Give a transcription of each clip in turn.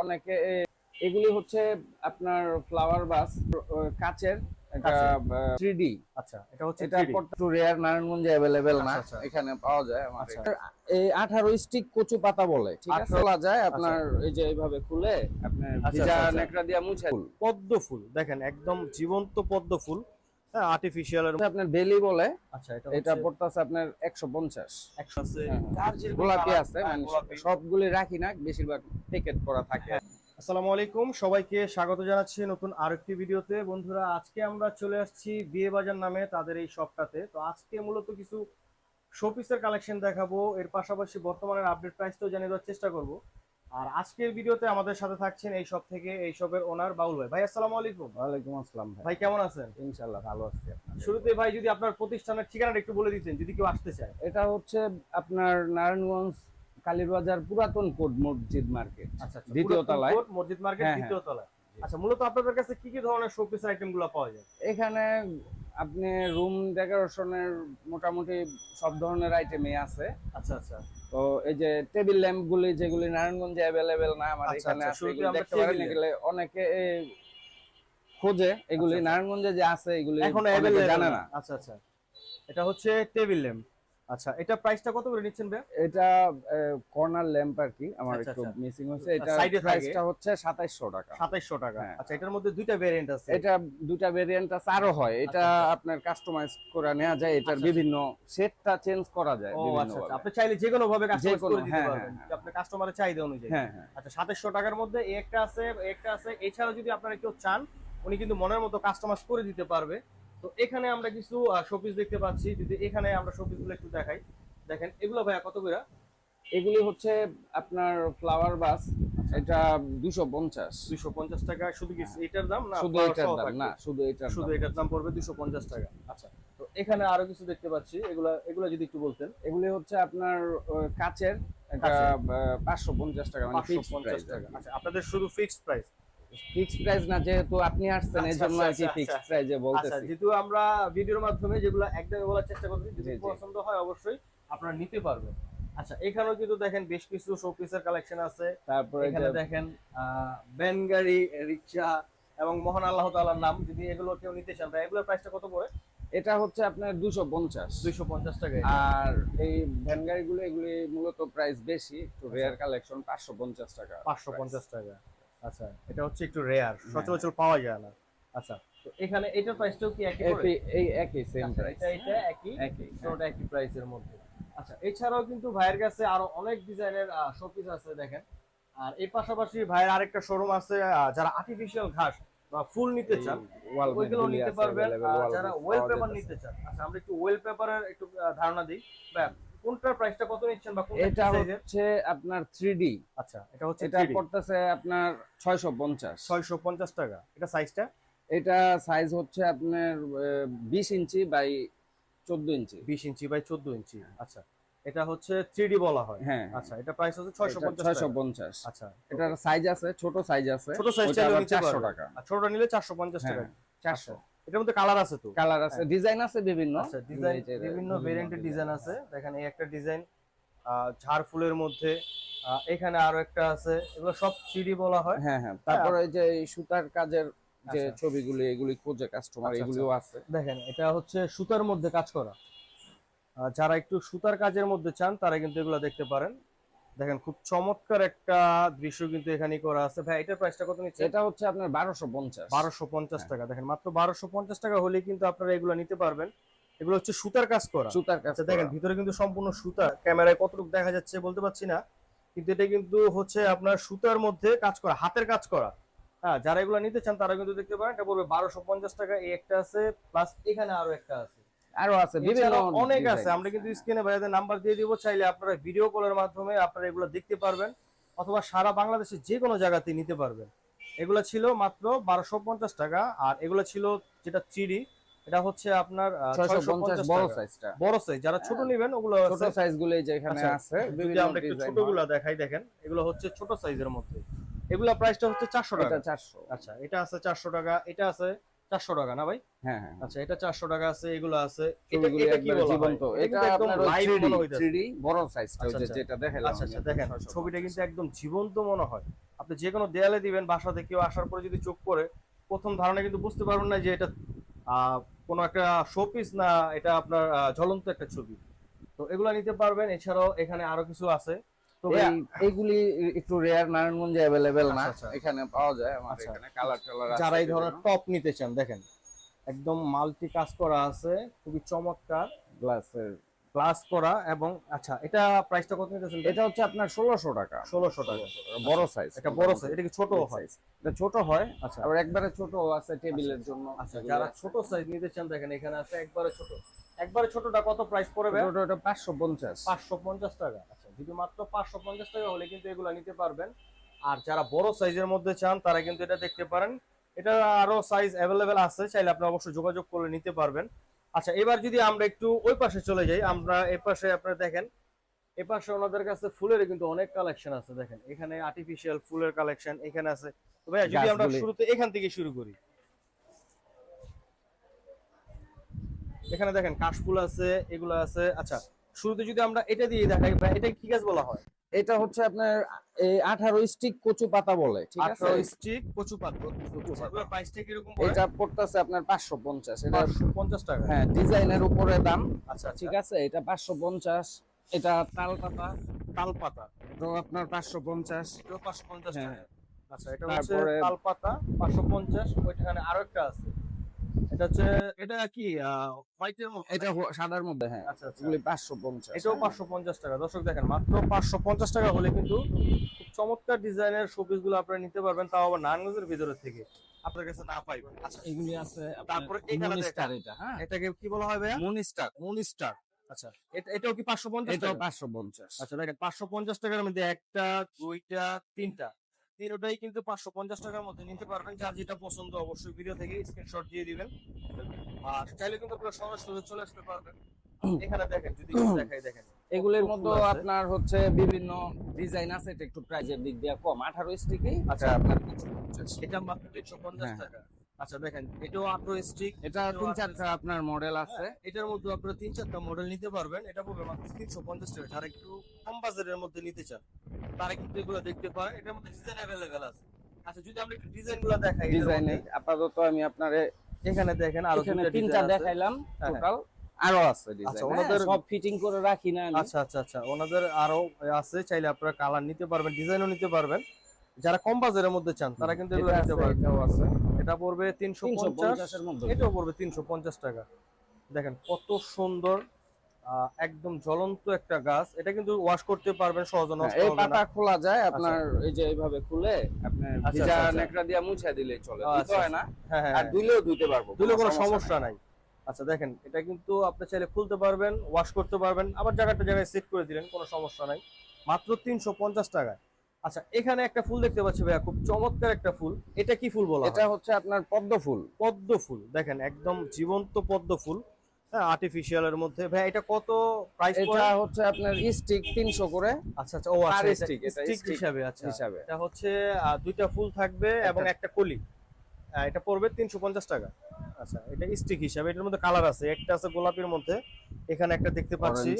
অনেকে এগুলি হচ্ছে আপনার ফ্লাওয়ার বাস কাচের আচ্ছা এটা হচ্ছে এটা একটু রেয়ার নারায়ণগঞ্জে অ্যাভেলেবেল না আচ্ছা, আচ্ছা। এখানে পাওয়া যায়। এই আঠারো স্টিক কচু পাতা বলে ঠিক আছে? 18 যায় আপনার এই যে এইভাবে খুলে আপনার ভিজা। নেকড়া দিয়ে মুছে। পদ্ম ফুল দেখেন একদম জীবন্ত পদ্ম ফুল। হ্যাঁ আর্টিফিশিয়াল আপনার বেলি বলে আচ্ছা এটা এটা হচ্ছে আপনার একশো পঞ্চাশ। 100 আছে হ্যাঁ, যেরকম গোলাপি আছে হ্যাঁ, মানে সবগুলি রাখি না বেশিরভাগ প্যাকেট করা থাকে। আসসালামু আলাইকুম সবাইকে স্বাগত জানাচ্ছি নতুন আরেকটি ভিডিওতে। বন্ধুরা আজকে আমরা চলে আসছি বিয়ে বাজার নামে তাদের এই শপটাতে তো আজকে মূলত কিছু শোপিসের কালেকশন দেখাবো। এর পাশাপাশি বর্তমানের আপডেট প্রাইসটাও জানিয়ে দেওয়ার চেষ্টা করব। আর আজকের ভিডিওতে আমাদের সাথে থাকছেন এই সব থেকে এই শপের ওনার বাউল ভাই। ভাই আসসালামু আলাইকুম। ওয়ালাইকুম আসসালাম ভাই। ভাই কেমন আছেন? ইনশাল্লাহ ভালো আছি আপনার শুরুতে ভাই যদি আপনার প্রতিষ্ঠানের ঠিকানাটা একটু বলে দিতেন যদি কেউ আসতে চায়। এটা হচ্ছে আপনার নারায়ণগঞ্জ কালীবাজার পুরাতন কোট মসজিদ মার্কেট আচ্ছা আচ্ছা। দ্বিতীয় তলায়। মসজিদ মার্কেট হ্যাঁ, দ্বিতীয় তলায়। আচ্ছা মূলত আপনাদের কাছে কি কি ধরনের শোপিস আইটেমগুলো পাওয়া যায়? এখানে আপনি রুম ডেকোরেশনের মোটামুটি সব ধরনের আইটেমই আছে। আচ্ছা আচ্ছা। তো এই যে টেবিল ল্যাম্প গুলি যেগুলি নারায়ণগঞ্জে অ্যাভেলেবেল না আমার আচ্ছা, এখানে আচ্ছা, আছে দেখতে পারেন এগুলো অনেকে এই খোঁজে এগুলি আচ্ছা। নারায়ণগঞ্জে যে আছে এগুলি এখন জানে না। আচ্ছা আচ্ছা। এটা হচ্ছে টেবিল ল্যাম্প আচ্ছা এটা প্রাইসটা কত করে নিচ্ছেন ভাই এটা কর্নার ল্যাম্প আর কি আমার আচ্ছা, একটু আচ্ছা। মিসিং হয়েছে। এটা Side প্রাইসটা হচ্ছে 2700 টাকা। 2700 টাকা। হ্যাঁ। আচ্ছা এটার মধ্যে দুইটা ভেরিয়েন্ট আছে। এটা দুটা ভেরিয়েন্ট আছে আরও হয়। এটা আচ্ছা, আপনার কাস্টমাইজ করে নেওয়া যায় এটার আচ্ছা, বিভিন্ন সেটটা চেঞ্জ করা যায় বিভিন্ন আচ্ছা আচ্ছা। আপনি চাইলে যে কোনো ভাবে কাস্টমাইজ করে দিতে হ্যাঁ, পারবেন। হ্যাঁ, যে আপনার কাস্টমারের চাহিদা অনুযায়ী। হ্যাঁ আচ্ছা 2700 টাকার মধ্যে এই একটা আছে একটা আছে। এছাড়াও যদি আপনারা কেউ চান উনি কিন্তু মনের মতো কাস্টমাইজ করে দিতে পারবে। তো এখানে আমরা কিছু শোপিস দেখতে পাচ্ছি। যদি এখানে আমরা শোপিসগুলো একটু দেখাই। দেখেন এগুলো ভাইয়া কত করে? এগুলি হচ্ছে আপনার ফ্লাওয়ার বাস এটা দুশো পঞ্চাশ। 250 টাকা। শুধু কি এটার দাম না শুধু এটার দাম না শুধু এটার শুধু এটার দাম পড়বে 250 টাকা। আচ্ছা তো এখানে আরও কিছু দেখতে পাচ্ছি। এগুলা এগুলা যদি একটু বলতেন। এগুলি হচ্ছে আপনার কাচের এটা কাচের। পাঁচশো পঞ্চাশ টাকা মানে 550 টাকা। আচ্ছা আপনাদের শুধু ফিক্সড প্রাইস ফিক্সড প্রাইস না যেহেতু আপনি আসছেন এই আচ্ছা, জন্য আর কি আচ্ছা, ফিক্সড আচ্ছা। প্রাইসে আচ্ছা বলতেছি। যেহেতু আমরা ভিডিওর মাধ্যমে যেগুলো বলার চেষ্টা করছি যদি। পছন্দ হয় অবশ্যই আপনারা নিতে পারবেন। আচ্ছা এখানেও কিন্তু দেখেন বেশ কিছু শোপিসের কালেকশন আছে। তারপরে এখানে দেখেন ভ্যান গাড়ি রিক্সা এবং মহান আল্লাহ তাআলার নাম যদি এগুলো কেউ নিতে চান তাই এগুলোর প্রাইসটা কত পড়ে? এটা হচ্ছে আপনার দুশো পঞ্চাশ। দুইশো পঞ্চাশ টাকা আর এই ভ্যান গাড়িগুলো এগুলি মূলত প্রাইস বেশি একটু রেয়ার কালেকশন পাঁচশো পঞ্চাশ টাকা পাঁচশো পঞ্চাশ টাকা। আচ্ছা এটা হচ্ছে একটু রেয়ার সচরাচর পাওয়া যায় না। আচ্ছা তো এখানে এটার প্রাইসটাও কি একই পড়ে? এই একই সেম আচ্ছা, প্রাইস এটা এটা একই একই দুটোটা একই প্রাইসের মধ্যে। আচ্ছা এছাড়াও কিন্তু ভাইয়ের কাছে আরও অনেক ডিজাইনের শোপিস আছে দেখেন। আর এই পাশাপাশি ভাইয়ের আরেকটা শোরুম আছে যারা আর্টিফিশিয়াল ঘাস বা ফুল নিতে চান ওইগুলো নিতে পারবেন যারা ওয়েল পেপার নিতে চান। আচ্ছা আমরা একটু ওয়েল পেপারের একটু ধারণা দিই। কোনটার প্রাইসটা কত নিচ্ছেন বা কোনটা এটা? হচ্ছে আপনার থ্রি আচ্ছা এটা হচ্ছে এটা পড়তেছে আপনার ছয়শো পঞ্চাশ। ছয়শো পঞ্চাশ টাকা। এটা সাইজটা এটা সাইজ হচ্ছে আপনার বিশ ইঞ্চি বাই চোদ্দ ইঞ্চি। বিশ ইঞ্চি বাই চোদ্দ ইঞ্চি। আচ্ছা এটা হচ্ছে থ্রি বলা হয়। হ্যাঁ। আচ্ছা এটা প্রাইস হচ্ছে ছয়শো পঞ্চাশ ছয়শো টাকা। পঞ্চাশ। আচ্ছা এটার সাইজ আছে ছোট সাইজ আছে। ছোট সাইজ চাইলে আবার নিতে চারশো পারবে। টাকা। আর ছোটটা নিলে চারশো পঞ্চাশ টাকা। হ্যাঁ। চারশো। এটার মধ্যে কালার আছে তো? কালার আছে ডিজাইন আছে বিভিন্ন। আচ্ছা ডিজাইন বিভিন্ন ভেরিয়েন্টের ডিজাইন আছে। দেখেন এই একটা ডিজাইন ঝাড় ফুলের মধ্যে এখানে আরও একটা আছে। এগুলো সব থ্রি বলা হয়। হ্যাঁ হ্যাঁ তারপরে এই যে সুতার কাজের যে আচ্ছা। ছবিগুলি এগুলি খোঁজে কাস্টমার আচ্ছা, এগুলিও আছে। দেখেন এটা হচ্ছে সুতার মধ্যে কাজ করা। যারা একটু সুতার কাজের মধ্যে চান তারা কিন্তু এগুলো দেখতে পারেন। দেখেন খুব চমৎকার একটা দৃশ্য কিন্তু এখানে করা আছে। ভাই এটার প্রাইসটা কত নিচ্ছে এটা হচ্ছে আপনার বারোশো পঞ্চাশ। বারোশো পঞ্চাশ হ্যাঁ। টাকা। দেখেন মাত্র বারোশো পঞ্চাশ টাকা হলে কিন্তু আপনারা এগুলো নিতে পারবেন। এগুলো হচ্ছে সুতার কাজ করা। সুতার কাজ আচ্ছা দেখেন ভিতরে কিন্তু সম্পূর্ণ সুতা। ক্যামেরায় কতটুকু দেখা যাচ্ছে বলতে পারছি না কিন্তু এটা কিন্তু হচ্ছে আপনার সুতার মধ্যে কাজ করা হাতের কাজ করা। হ্যাঁ যারা এগুলো নিতে চান তারা কিন্তু দেখতে পারেন এটা পড়বে বারোশো পঞ্চাশ টাকা। এই একটা আছে প্লাস এখানে আরও একটা আছে। আরও আছে বিভিন্ন অনেক আছে। আমরা কিন্তু স্ক্রিনে ভাইয়াদের নাম্বার দিয়ে দিব চাইলে আপনারা ভিডিও কলের মাধ্যমে আপনারা এগুলো দেখতে পারবেন অথবা সারা বাংলাদেশের যে কোনো জায়গাতে নিতে পারবেন। এগুলো ছিল মাত্র বারোশো পঞ্চাশ টাকা আর এগুলো ছিল যেটা থ্রি এটা হচ্ছে আপনার বড় সাইজটা বড় সাইজ যারা ছোট নেবেন ওগুলো ছোট। সাইজগুলো যে এখানে আচ্ছা, আছে যদি আমরা একটু ছোটগুলো দেখাই দেখেন এগুলো হচ্ছে ছোট সাইজের মধ্যে। এগুলো প্রাইসটা হচ্ছে চারশো হয়। টাকা। চারশো। আচ্ছা এটা আছে চারশো টাকা এটা আছে চারশো টাকা না ভাই? হ্যাঁ হ্যাঁ আচ্ছা এটা চারশো টাকা আছে এগুলো আছে। এটা ছবিগুলি এটা কি একবারে বলা হয়? জীবন্ত। এটা এটা কিন্তু একদম আপনার লাইভ 3D হইতেছে। 3D বড় সাইজটা ওই যে। যেটা দেখালাম আচ্ছা আচ্ছা দেখেন ছবিটা কিন্তু একদম জীবন্ত মনে হয়। আপনি যে কোনো দেয়ালে দিবেন বাসাতে কেউ আসার পরে যদি চোখ পড়ে প্রথম ধারণা কিন্তু বুঝতে পারবেন না যে এটা আহ, কোনো একটা শোপিস না এটা আপনার জ্বলন্ত একটা ছবি। তো এগুলো নিতে পারবেন। এছাড়াও এখানে আরও কিছু আছে। তো এই এইগুলি একটু রেয়ার নারায়ণগঞ্জে অ্যাভেলেবেল না। আচ্ছা, আচ্ছা। এখানে পাওয়া যায় আমার আচ্ছা। এখানে। কালার টালার যারা এই ধরনের টপ নিতে চান দেখেন একদম মাল্টি কাজ করা আছে খুবই চমৎকার। গ্লাসের গ্লাস করা এবং আচ্ছা এটা প্রাইসটা কত নিতেছেন? এটা হচ্ছে আপনার ষোলোশো টাকা। ষোলোশো টাকা। বড় সাইজ এটা বড় সাইজ এটা কি ছোট হয়? এটা ছোট হয়? আচ্ছা। আবার একবারে ছোট আছে টেবিলের জন্য। আচ্ছা যারা ছোট সাইজ নিতে চান দেখেন এখানে আছে একবারে ছোট। একবারে ছোটটা কত প্রাইস পড়বে? ছোট এটা পাঁচশো পঞ্চাশ। পাঁচশো পঞ্চাশ টাকা আচ্ছা। যদি মাত্র পাঁচশো পঞ্চাশ টাকা হলে কিন্তু এগুলো নিতে পারবেন। আর যারা বড় সাইজের মধ্যে চান তারা কিন্তু এটা দেখতে পারেন। এটা আরও সাইজ অ্যাভেলেবেল আছে চাইলে আপনি অবশ্যই যোগাযোগ করে নিতে পারবেন। আচ্ছা এবার যদি আমরা একটু ওই পাশে চলে যাই আমরা এই পাশে আপনারা দেখেন এ পাশে ওনাদের কাছে ফুলের কিন্তু অনেক কালেকশন আছে দেখেন। এখানে আর্টিফিশিয়াল ফুলের কালেকশন এখানে আছে। তো ভাইয়া যদি আমরা শুরুতে এখান থেকে শুরু করি। এখানে দেখেন কাশফুল আছে এগুলো আছে। আচ্ছা শুরুতে যদি আমরা এটা দিয়ে দেখাই ভাই এটা কি গাছ বলা হয়? এটা হচ্ছে আপনার এই আঠারো স্টিক কচু পাতা বলে ঠিক আছে? আঠারো স্টিক কচু পাতা প্রাইসটা কীরকম এটা পড়তেছে আপনার পাঁচশো পঞ্চাশ এটা পঞ্চাশ টাকা। হ্যাঁ ডিজাইনের উপরে দাম। আচ্ছা ঠিক ঠিক আছে এটা পাঁচশো পঞ্চাশ এটা তাল পাতা। তাল পাতা। তো আপনার পাঁচশো পঞ্চাশ। পাঁচশো পঞ্চাশ হ্যাঁ। টাকা। আচ্ছা এটা হচ্ছে তাল পাতা পাঁচশো পঞ্চাশ ওইখানে আরও একটা আছে। এটা হচ্ছে এটা কি হোয়াইটের মধ্যে এটা সাদার মধ্যে হ্যাঁ। আচ্ছা আচ্ছা। এগুলি পাঁচশো পঞ্চাশ। এটাও পাঁচশো পঞ্চাশ টাকা। দর্শক দেখেন মাত্র পাঁচশো পঞ্চাশ টাকা হলে কিন্তু খুব চমৎকার ডিজাইনের শোপিসগুলো আপনারা নিতে পারবেন তাও আবার নারায়ণগঞ্জের ভিতরে থেকে। আপনার কাছে না আচ্ছা এগুলি আছে তারপরে এখানে মনিস্টার এটা হ্যাঁ? এটাকে কি বলা হয় ভাইয়া? আচ্ছা এটাও কি এটাও আচ্ছা দেখেন পাঁচশো পঞ্চাশ টাকার মধ্যে একটা দুইটা তিনটা। তিনটাই কিন্তু পাঁচশো পঞ্চাশ টাকার মধ্যে নিতে পারবেন। যার যেটা পছন্দ অবশ্যই ভিডিও থেকে স্ক্রিনশট দিয়ে দিবেন। আর চাইলে কিন্তু আপনারা সরাসরি চলে আসতে পারবেন। এখানে দেখেন যদি দেখাই দেখেন। এগুলির মধ্যে আপনার হচ্ছে বিভিন্ন ডিজাইন আছে এটা একটু প্রাইজের দিক দিয়ে কম। আঠারো স্টিকে আচ্ছা। আপনার এটা মাত্র পঞ্চাশ হ্যাঁ। টাকা। আচ্ছা দেখেন এটাও আঠারো স্টিক এটা তিন চারটা আপনার মডেল আছে। এটার মধ্যে আপনারা তিন চারটা মডেল নিতে পারবেন। এটা পড়বে মাত্র তিনশো পঞ্চাশ টাকা। যারা একটু কম বাজারের মধ্যে নিতে চান তারা কিন্তু এগুলো দেখতে পারেন। এটার মধ্যে ডিজাইন অ্যাভেলেবেল আছে। আচ্ছা যদি আমরা একটু ডিজাইনগুলো দেখাই ডিজাইনে আপাতত আমি আপনারে এখানে দেখেন আরও তিনটা আছে। দেখাইলাম হ্যাঁ, টোটাল আরও আছে ডিজাইন আচ্ছা, ওনাদের- সব ফিটিং করে রাখি না আচ্ছা আচ্ছা আচ্ছা ওনাদের আরও আছে। চাইলে আপনারা কালার নিতে পারবেন ডিজাইনও নিতে পারবেন। যারা কম বাজারের মধ্যে চান তারা কিন্তু এগুলো এটা নিতে আছে, এটাও আছে। এটা পড়বে তিনশো পঞ্চাশ মধ্যে। এটাও পড়বে তিনশো পঞ্চাশ টাকা। দেখেন কত সুন্দর একদম জ্বলন্ত একটা গাছ। এটা কিন্তু ওয়াশ করতে পারবেন সহজে হ্যাঁ, এই পাতা খোলা যায় আপনার এই যে এইভাবে খুলে আপনার আচ্ছা, ভিজা আচ্ছা, আচ্ছা। নেকড়া দিয়ে মুছে দিলে চলে আচ্ছা, দিতে হয় না। হ্যাঁ হ্যাঁ আর দুইলেও ধুইতে পারব দিলে কোনো সমস্যা সমস্যা নাই। আচ্ছা দেখেন এটা কিন্তু আপনি চাইলে খুলতে পারবেন ওয়াশ করতে পারবেন। আবার জায়গাটা জায়গায় সেট করে দিলেন কোনো সমস্যা নাই। মাত্র তিনশো পঞ্চাশ টাকায়। আচ্ছা এখানে একটা ফুল দেখতে পাচ্ছি ভাইয়া খুব চমৎকার একটা ফুল। এটা কি ফুল বলা এটা হচ্ছে আপনার পদ্ম ফুল। পদ্ম ফুল দেখেন একদম জীবন্ত পদ্ম ফুল হ্যাঁ আর্টিফিশিয়াল এর মধ্যে। ভাই এটা কত প্রাইস এটা হচ্ছে আপনার স্টিক তিনশো করে। আচ্ছা আচ্ছা ও আচ্ছা হিসাবে আচ্ছা। হিসাবে। এটা হচ্ছে দুইটা ফুল থাকবে এবং একটা কলি। এটা পড়বে তিনশো পঞ্চাশ টাকা। আচ্ছা এটা স্টিক হিসাবে এটার মধ্যে কালার আছে। একটা আছে গোলাপির মধ্যে এখানে একটা দেখতে পাচ্ছি।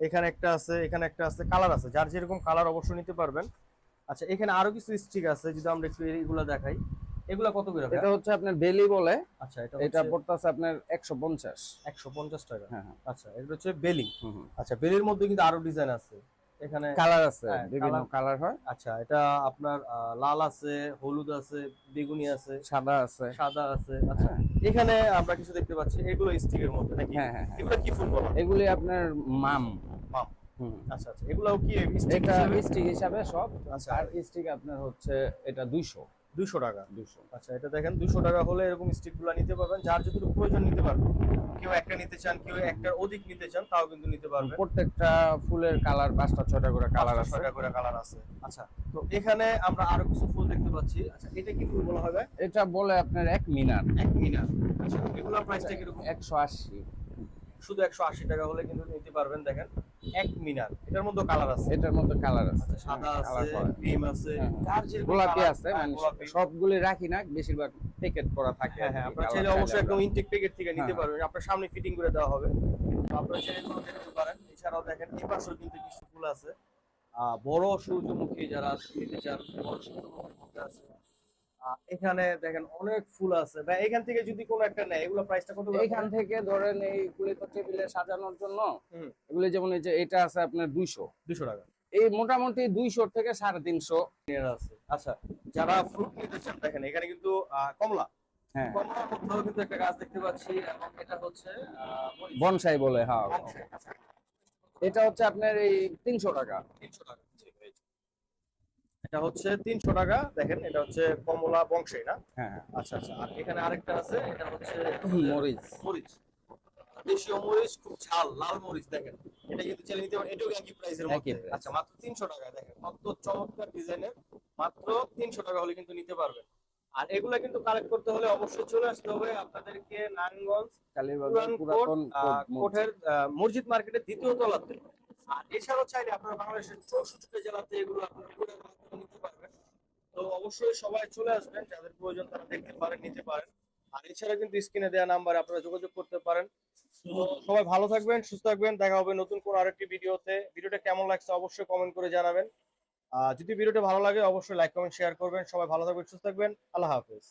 এখানে একটা আছে এখানে একটা আছে কালার আছে। যার যেরকম কালার অবশ্যই নিতে পারবেন আচ্ছা এখানে আরও কিছু স্টিক আছে যদি আমরা একটু এগুলা দেখাই। এগুলা কত করে এটা হচ্ছে আপনার বেলি বলে। আচ্ছা এটা এটা পড়তেছে আপনার একশো পঞ্চাশ। একশো পঞ্চাশ টাকা। হ্যাঁ হ্যাঁ। আচ্ছা এটা হচ্ছে বেলি আচ্ছা বেলির মধ্যে কিন্তু আরও ডিজাইন আছে। এখানে কালার আছে হ্যাঁ, বিভিন্ন কালার হয়। আচ্ছা এটা আপনার লাল আছে হলুদ আছে বেগুনি আছে সাদা আছে। সাদা আছে। আচ্ছা এখানে আমরা কিছু দেখতে পাচ্ছি এগুলো স্টিকের মধ্যে নাকি? হ্যাঁ হ্যাঁ হ্যাঁ। এগুলো কি ফুল বলা হয়? এগুলি আপনার মাম। আচ্ছা আচ্ছা। এগুলোও কি এটা স্টিক হিসাবে? সব। আচ্ছা। আর স্টিক আপনার হচ্ছে এটা দুইশো। দুশো টাকা? দুইশো। আচ্ছা এটা দেখেন দুশো টাকা হলে এরকম স্টিকগুলা নিতে পারবেন। যার যতটুকু প্রয়োজন নিতে পারবেন। কেউ একটা নিতে চান কেউ একটার অধিক নিতে চান তাও কিন্তু নিতে পারবেন। প্রত্যেকটা ফুলের কালার পাঁচটা ছয়টা করে কালার আছে। ছয়টা করে কালার আছে। আচ্ছা তো এখানে আমরা আরও কিছু ফুল দেখতে পাচ্ছি। আচ্ছা এটা কি ফুল বলা হবে এটা বলে আপনার এক মিনার। এক মিনার। আচ্ছা এগুলোর প্রাইসটা কীরকম? একশো আশি। শুধু একশো আশি টাকা হলে কিন্তু নিতে পারবেন দেখেন। এক মিনার এটার মধ্যে কালার আছে এটার মধ্যে কালার আছে আচ্ছা, সাদা আছে করা। ক্রিম আছে হ্যাঁ। যার গোলাপি আছে হ্যাঁ, মানে। সবগুলি রাখি না বেশিরভাগ প্যাকেট করা থাকে হ্যাঁ হ্যাঁ আপনারা চাইলে অবশ্যই একদম ইনটেক প্যাকেট থেকে নিতে হ্যাঁ। পারবেন আপনার সামনে ফিটিং করে দেওয়া হবে আপনারা চাইলে এগুলো নিতে পারেন এছাড়াও দেখেন এই পাশেও কিন্তু কিছু ফুল আছে বড় সূর্যমুখী যারা নিতে চান বড় সূর্যমুখী আছে এখানে দেখেন অনেক ফুল আছে। বা এখান থেকে যদি কোনো একটা নেয় এগুলো প্রাইসটা কত এখান থেকে ধরেন এই গুলি তো টেবিলে সাজানোর জন্য। এগুলি যেমন এই যে এটা আছে আপনার দুইশো। দুশো টাকা। এই মোটামুটি দুইশো থেকে সাড়ে তিনশো। এর আছে। আচ্ছা যারা ফ্রুট নিতে চান দেখেন এখানে কিন্তু কমলা। হ্যাঁ। কমলার মধ্যেও কিন্তু একটা গাছ দেখতে পাচ্ছি এবং এটা হচ্ছে বনসাই বলে হ্যাঁ। এটা হচ্ছে আপনার এই তিনশো টাকা। তিনশো টাকা। এটা হচ্ছে তিনশো টাকা দেখেন এটা হচ্ছে কমলা বংশী না? হ্যাঁ। আচ্ছা আচ্ছা আর এখানে আরেকটা আছে এটা হচ্ছে মরিচ। মরিচ। দেশীয় মরিচ খুব ঝাল লাল মরিচ দেখেন। এটা কিন্তু চাইলে নিতে পারেন এটাও একই প্রাইসের মধ্যে। আচ্ছা মাত্র তিনশো টাকা দেখেন কত চমৎকার ডিজাইনের মাত্র তিনশো টাকা হলে কিন্তু নিতে পারবেন। আর এগুলা কিন্তু কালেক্ট করতে হলে অবশ্যই চলে আসতে হবে আপনাদেরকে নারায়ণগঞ্জ মসজিদ। মসজিদ মার্কেটের দ্বিতীয় তলাতে। আর এছাড়াও চাইলে আপনারা বাংলাদেশের চৌষট্টি জেলাতে এগুলো আপনারা কুরিয়ার মাধ্যমে নিতে পারবেন তো অবশ্যই সবাই চলে আসবেন, যাদের প্রয়োজন তারা দেখতে পারেন, নিতে পারেন। আর এছাড়া কিন্তু স্ক্রিনে দেওয়া নাম্বারে আপনারা যোগাযোগ করতে পারেন। সবাই ভালো থাকবেন, সুস্থ থাকবেন, দেখা হবে নতুন কোন আরেকটি ভিডিওতে। ভিডিওটা কেমন লাগছে অবশ্যই কমেন্ট করে জানাবেন। যদি ভিডিওটা ভালো লাগে, অবশ্যই লাইক কমেন্ট শেয়ার করবেন। সবাই ভালো থাকবেন, সুস্থ থাকবেন। আল্লাহ হাফেজ।